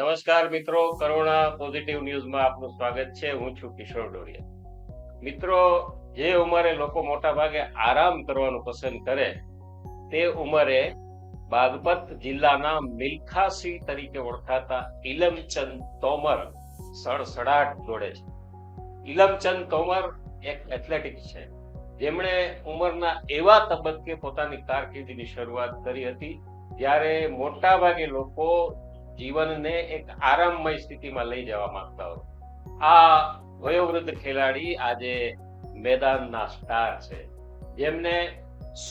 નમસ્કાર મિત્રો, કરુણા પોઝિટિવ ન્યૂઝમાં આપનું સ્વાગત છે. હું છું કિશોર ડોરિયા મિત્રો, જે ઉંમરે લોકો મોટા ભાગે આરામ કરવાનું પસંદ કરે, તે ઉંમરે બાગપત જિલ્લાના મિલ્ખાસિંહ તરીકે ઓળખાતા ઇલમચંદ તોમર સડસડાટ દોડે છે. ઇલમચંદ તોમર એક એથ્લેટિક છે. જેમણે ઉંમરના એવા તબક્કે પોતાની કારકિર્દીની શરૂઆત કરી હતી, જ્યારે મોટા ભાગે લોકો જીવનને એક આરામમય સ્થિતિમાં લઈ જવા માંગતા હો આ વયોવૃદ્ધ ખેલાડી આજે મેદાનના સ્ટાર છે. જેમને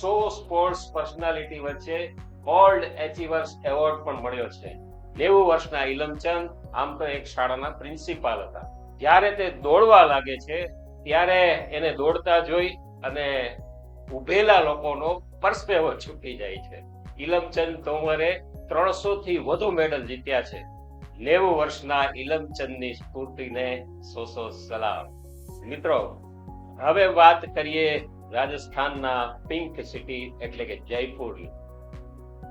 સો સ્પોર્ટ્સ પર્સનાલિટી વચ્ચે ઓલ્ડ એચિવર્સ એવોર્ડ પણ મળ્યો છે. નેવું વર્ષના ઇલમચંદ આમ તો એક શાળાના પ્રિન્સિપાલ હતા. જ્યારે તે દોડવા લાગે છે, ત્યારે એને દોડતા જોઈ અને ઉભેલા લોકોનો પરસેવો છૂટી જાય છે. ઇલમચંદ તોમરે ત્રણસો થી વધુ મેડલ જીત્યા છે. નેવું વર્ષના ઇલમચંદની સ્ફૂર્તિને સો સો સલામ. મિત્રો, હવે વાત કરીએ રાજસ્થાનના પિંક સિટી એટલે કે જયપુરની.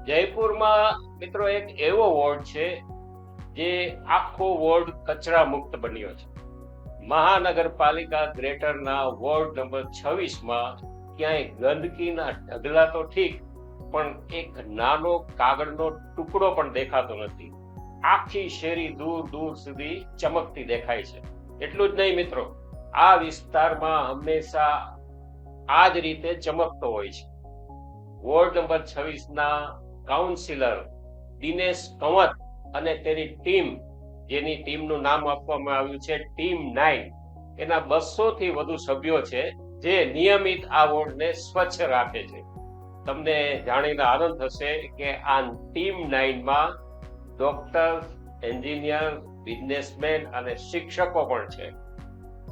જયપુરમાં મિત્રો એક એવો વોર્ડ છે જે આખો વોર્ડ કચરા મુક્ત બન્યો છે. મહાનગરપાલિકા ગ્રેટરના વોર્ડ નંબર છવ્વીસમાં ક્યાંય ગંદકીના ઢગલા તો ઠીક પણ એક નાનો કાગળનો ટુકડો પણ દેખાતો નથી. આખી શેરી દૂર દૂર સુધી ચમકતી દેખાય છે. એટલું જ નહીં મિત્રો, આ વિસ્તારમાં હંમેશા આ જ રીતે ચમકતો હોય છે. વોર્ડ નંબર છવ્વીસ ના કાઉન્સિલર દિનેશ કંવત અને તેની ટીમ, જેની ટીમનું નામ આપવામાં આવ્યું છે ટીમ નાઇન, એના બસો થી વધુ સભ્યો છે જે નિયમિત આ વોર્ડને સ્વચ્છ રાખે છે. તમને જાણીને આનંદ થશે કે આ ટીમ નાઇનમાં ડોક્ટર એન્જિનિયર, બિઝનેસમેન અને શિક્ષકો પણ છે.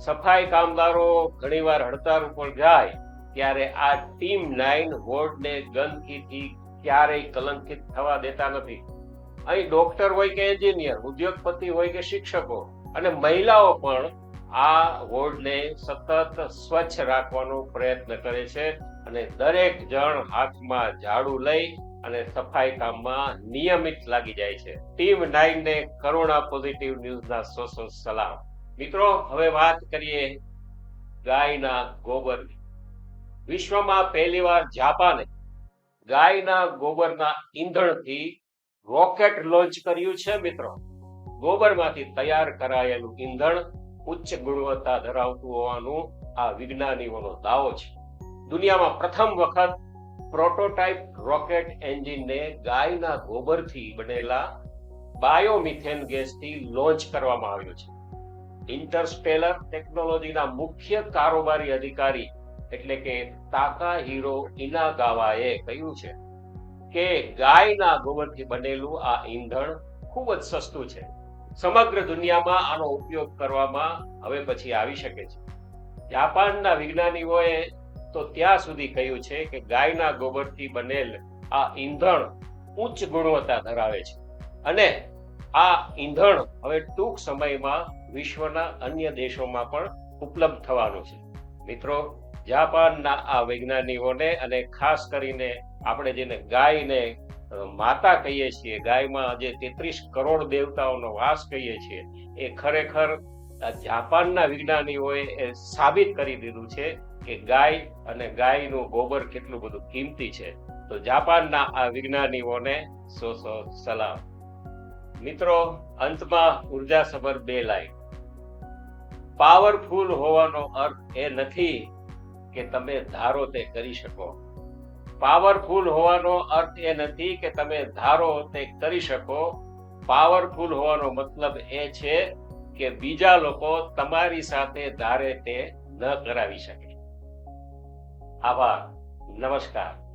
સફાઈ કામદારો ઘણીવાર હડતાળ ઉપર જાય ત્યારે આ ટીમ નાઇન વોર્ડને ગંદકીથી ક્યારેય કલંકિત થવા દેતા નથી. અહીં ડોક્ટર હોય કે એન્જિનિયર, ઉદ્યોગપતિ હોય કે શિક્ષકો અને મહિલાઓ પણ આ વોર્ડને સતત સ્વચ્છ રાખવાનો પ્રયત્ન કરે છે. અને દરેક જણ હાથમાં ઝાડુ લઈ અને સફાઈ કામમાં નિયમિત લાગી જાય છે. ટીમ નાઇન ને કરોના પોઝિટિવ ન્યૂઝના સો સો સલામ. મિત્રો, હવે વાત કરીએ ગાયના ગોબરની. વિશ્વમાં પહેલીવાર જાપાને ગાયના ગોબરના ઈંધણથી રોકેટ લોન્ચ કર્યું છે, મિત્રો. ગોબરમાંથી તૈયાર કરાયેલું ઈંધણ ઉચ્ચ ગુણવત્તા ધરાવતું હોવાનું આ વિજ્ઞાનીઓનો દાવો છે. દુનિયામાં પ્રથમ વખત પ્રોટોટાઇપ રોકેટ એન્જિનને ગાયના ગોબરથી બનેલા બાયોમિથેન ગેસથી લોન્ચ કરવામાં આવ્યો છે. ઇન્ટરસ્ટેલર ટેકનોલોજીના મુખ્ય કારોબારી અધિકારી એટલે કે તાકા હીરો ઇનાગાવાએ કહ્યું છે કે ગાયના ગોબરથી બનેલું આ ઈંધણ ખૂબ જ સસ્તું છે. સમગ્ર દુનિયામાં આનો ઉપયોગ કરવામાં હવે પછી આવી શકે છે. જાપાનના વિજ્ઞાનીઓએ તો ત્યાં સુધી કહ્યું છે કે ગાયના ગોબરથી બનેલ આ ઈંધણ ઉચ્ચ ગુણવત્તા ધરાવે છે. અને આ ઈંધણ હવે ટૂંક સમયમાં વિશ્વના અન્ય દેશોમાં પણ ઉપલબ્ધ થવાનું છે. મિત્રો, જાપાનના આ વૈજ્ઞાનિકોને અને ખાસ કરીને આપણે જેને ગાયને માતા કહીએ છીએ, ગાયમાં જે તેત્રીસ કરોડ દેવતાઓનો વાસ કહીએ છીએ, એ ખરેખર જાપાનના વિજ્ઞાનીઓએ સાબિત કરી દીધું છે કે ગાય અને ગાયનું ગોબર કેટલું બધું કિંમતી છે. તો જાપાનના આ વિજ્ઞાનીઓને સો સો સલામ. મિત્રો, અંતમાં ઉર્જાસભર બે લાઈન. પાવરફુલ હોવાનો અર્થ એ નથી કે તમે ધારો તે કરી શકો. પાવરફુલ હોવાનો અર્થ એ નથી કે તમે ધારો તે કરી શકો. પાવરફુલ હોવાનો મતલબ એ છે કે બીજા લોકો તમારી સાથે ધારે તે ન કરાવી શકે. આભાર. નમસ્કાર.